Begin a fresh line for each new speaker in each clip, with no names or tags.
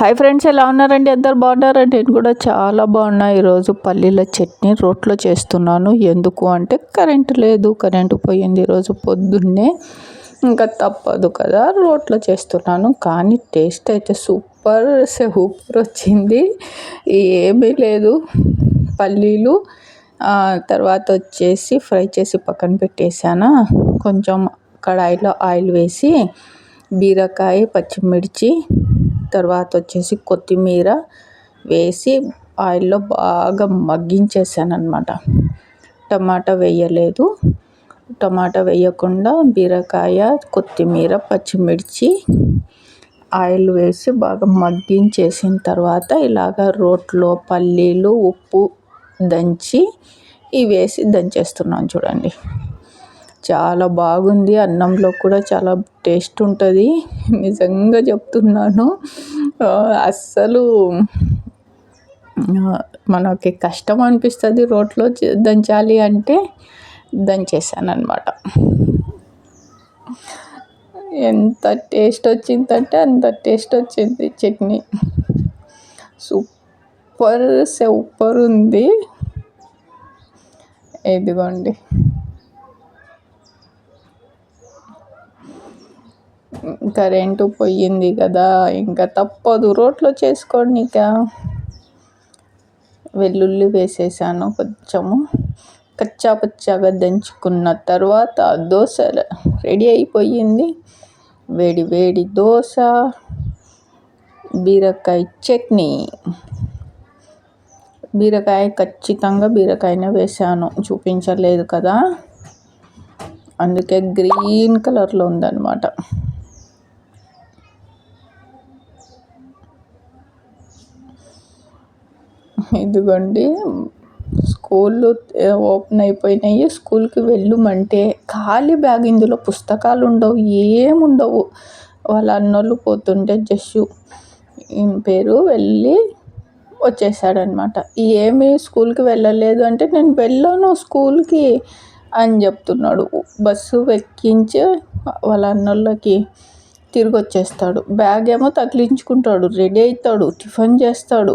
Hi friends ఎలా ఉన్నారండి? అందరు బాగున్నారా నేను కూడా చాలా బాగున్నా. ఈరోజు పల్లీల చట్నీ రోట్లో చేస్తున్నాను. ఎందుకు అంటే కరెంటు లేదు. కరెంటు పోయింది ఈరోజు పొద్దున్నే. ఇంకా తప్పదు కదా రోట్లో చేస్తున్నాను. కానీ టేస్ట్ అయితే సూపర్ సూపర్ వచ్చింది. ఏమీ లేదు. పల్లీలు తర్వాత వచ్చేసి ఫ్రై చేసి పక్కన పెట్టేసానా కొంచెం కడాయిలో ఆయిల్ వేసి బీరకాయ పచ్చిమిర్చి తర్వాత వచ్చేసి కొత్తిమీర వేసి ఆయిల్లో బాగా మగ్గించేసాను అనమాట టమాటా వేయలేదు. టమాటా వేయకుండా బీరకాయ కొత్తిమీర పచ్చిమిర్చి ఆయిల్ వేసి బాగా మగ్గించేసిన తర్వాత ఇలాగ రోట్లో పల్లీలు ఉప్పు దంచి ఇవి వేసి దంచేస్తున్నాను చూడండి. చాలా బాగుంది. అన్నంలో కూడా చాలా టేస్ట్ ఉంటుంది. నిజంగా చెప్తున్నాను. అస్సలు మనకి కష్టం అనిపిస్తుంది రోట్లో దంచాలి అంటే దంచేసాను అనమాట ఎంత టేస్ట్ వచ్చిందంటే అంత టేస్ట్ వచ్చింది చట్నీ. సూపర్ సూపర్ ఉంది. ఇదిగోండి. కరెంటు పోయింది కదా ఇంకా తప్పదు. రోట్లో చేసుకోండి ఇక. వెల్లుల్లి వేసేసాను కొంచెము. కచ్చా పచ్చాగా దంచుకున్న తర్వాత దోశ రెడీ అయిపోయింది. వేడి వేడి దోశ బీరకాయ చట్నీ. బీరకాయ ఖచ్చితంగా బీరకాయనే వేసాను చూపించలేదు కదా. అందుకే గ్రీన్ కలర్లో ఉందన్నమాట. ఇదిగోండి స్కూళ్ళు ఓపెన్ అయిపోయినాయి స్కూల్కి వెళ్ళమంటే ఖాళీ బ్యాగ్ ఇందులో పుస్తకాలు ఉండవు ఏముండవు. వాళ్ళ అన్నోళ్ళు పోతుంటే జస్సు పేరు వెళ్ళి వచ్చేసాడనమాట. ఏమి స్కూల్కి వెళ్ళలేదు అంటే నేను వెళ్ళాను స్కూల్కి అని చెప్తున్నాడు. బస్సు ఎక్కించి వాళ్ళ అన్నోళ్ళకి తిరిగి వచ్చేస్తాడు బ్యాగ్ ఏమో తగిలించుకుంటాడు రెడీ అవుతాడు టిఫిన్ చేస్తాడు.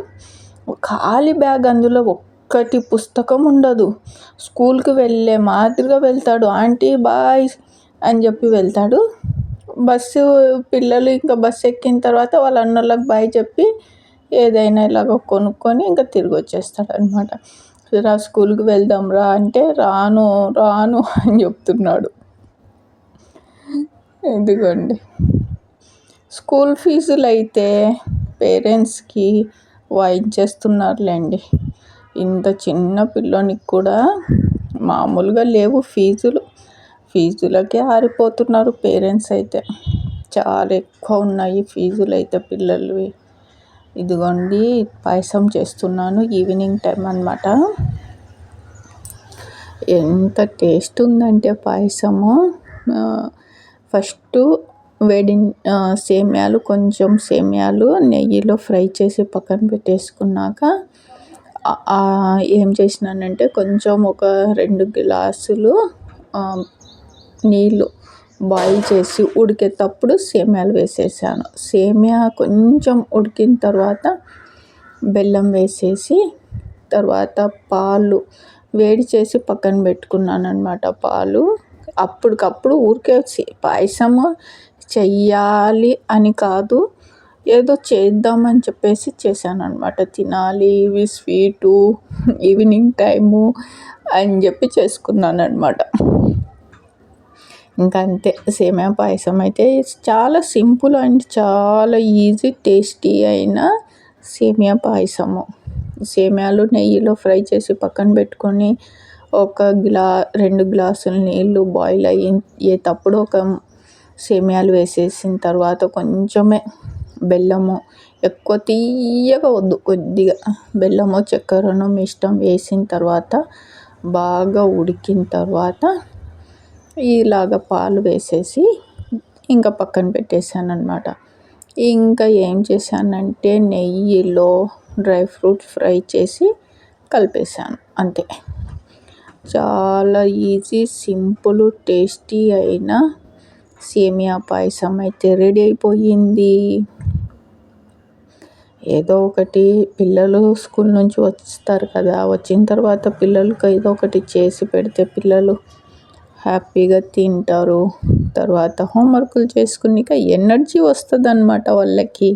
ఖాళీ బ్యాగ్ అందులో ఒక్కటి పుస్తకం ఉండదు. స్కూల్కి వెళ్ళే మాదిరిగా వెళ్తాడు. ఆంటీ బాయ్ అని చెప్పి వెళ్తాడు. బస్సు పిల్లలు ఇంకా బస్సు ఎక్కిన తర్వాత వాళ్ళ అన్నోళ్ళకి బాయ్ చెప్పి ఏదైనా ఇలాగ కొనుక్కొని ఇంకా తిరిగి వచ్చేస్తాడు అనమాట రా స్కూల్కి వెళ్దాం రా అంటే రాను రాను అని చెప్తున్నాడు. ఇదిగోండి. స్కూల్ ఫీజులు అయితే పేరెంట్స్కి వాయించేస్తున్నారులేండి. ఇంత చిన్న పిల్లోనికి కూడా మామూలుగా లేవు ఫీజులు. ఫీజులకే ఆరిపోతున్నారు పేరెంట్స్ అయితే. చాలా ఎక్కువ ఉన్నాయి ఫీజులు అయితే పిల్లలవి. ఇదిగోండి పాయసం చేస్తున్నాను ఈవినింగ్ టైం అనమాట ఎంత టేస్ట్ ఉందంటే పాయసము. ఫస్ట్ వేడి సేమ్యాలు కొంచెం సేమ్యాలు నెయ్యిలో ఫ్రై చేసి పక్కన పెట్టేసుకున్నాక ఏం చేసినానంటే కొంచెం ఒక రెండు గ్లాసులు నీళ్ళు బాయిల్ చేసి ఉడికేటప్పుడు సేమ్యాలు వేసేసాను. సేమ్యా కొంచెం ఉడికిన తర్వాత బెల్లం వేసేసి తర్వాత పాలు వేడి చేసి పక్కన పెట్టుకున్నాను అనమాట పాలు అప్పటికప్పుడు ఊరికే పాయసము చెయ్యాలి అని కాదు ఏదో చేద్దామని చెప్పేసి చేశాను అనమాట తినాలి ఇవి స్వీటు ఈవినింగ్ టైము అని చెప్పి చేసుకున్నాను అనమాట ఇంకా అంతే సేమియా పాయసం అయితే చాలా సింపుల్ అండ్ చాలా ఈజీ టేస్టీ అయిన సేమియా పాయసము. సేమియాలు నెయ్యిలో ఫ్రై చేసి పక్కన పెట్టుకొని ఒక గ్లా రెండు గ్లాసులు నీళ్ళు బాయిల్ అయ్యేటప్పుడు ఒక సేమియాలు వేసేసిన తర్వాత కొంచెమే బెల్లము. ఎక్కువ తీయగా వద్దు కొద్దిగా. బెల్లము చక్కెరను మీ ఇష్టం వేసిన తర్వాత బాగా ఉడికిన తర్వాత ఇలాగ పాలు వేసేసి ఇంకా పక్కన పెట్టేసాను అనమాట ఇంకా ఏం చేశానంటే నెయ్యిలో డ్రై ఫ్రూట్స్ ఫ్రై చేసి కలిపేసాను అంతే. చాలా ఈజీ సింపుల్ టేస్టీ అయిన సేమియా పాయసం అయితే రెడీ అయిపోయింది. ఏదో ఒకటి పిల్లలు స్కూల్ నుంచి వస్తారు కదా వచ్చిన తర్వాత పిల్లలకు ఏదో ఒకటి చేసి పెడితే పిల్లలు హ్యాపీగా తింటారు. తర్వాత హోంవర్కులు చేసుకునేక ఎనర్జీ వస్తుంది అనమాట వాళ్ళకి.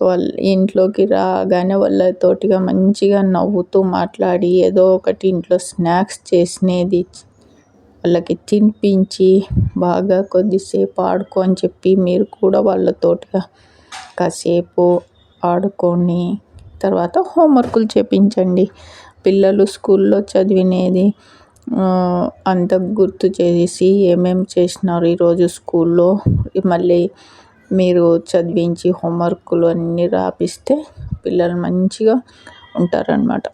వాళ్ళ ఇంట్లోకి రాగానే వాళ్ళతోటిగా మంచిగా నవ్వుతూ మాట్లాడి ఏదో ఒకటి ఇంట్లో స్నాక్స్ చేసినది వాళ్ళకి తినిపించి బాగా కొద్దిసేపు ఆడుకో అని చెప్పి మీరు కూడా వాళ్ళతోటిగా కాసేపు ఆడుకొని తర్వాత హోంవర్కులు చేయించండి పిల్లలు స్కూల్లో చదివినది అంత గుర్తు చేసి ఏమేమి చేసినారు ఈరోజు స్కూల్లో మళ్ళీ మీరు చదివించి హోంవర్కులు అన్నీ రాపిస్తే పిల్లలు మంచిగా ఉంటారనమాట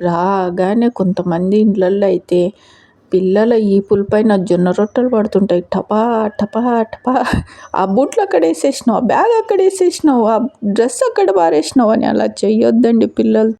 రాగానే కొంతమంది ఇళ్ళల్లో అయితే పిల్లల వీపుల పైన జొన్న రొట్టెలు పడుతుంటాయి. టపా టపా టపా. ఆ బూట్లు అక్కడ వేసేసినావు ఆ బ్యాగ్ అక్కడ వేసేసినావు ఆ డ్రెస్ అక్కడ పారేసినావు అని అలా చేయొద్దండి పిల్లలు.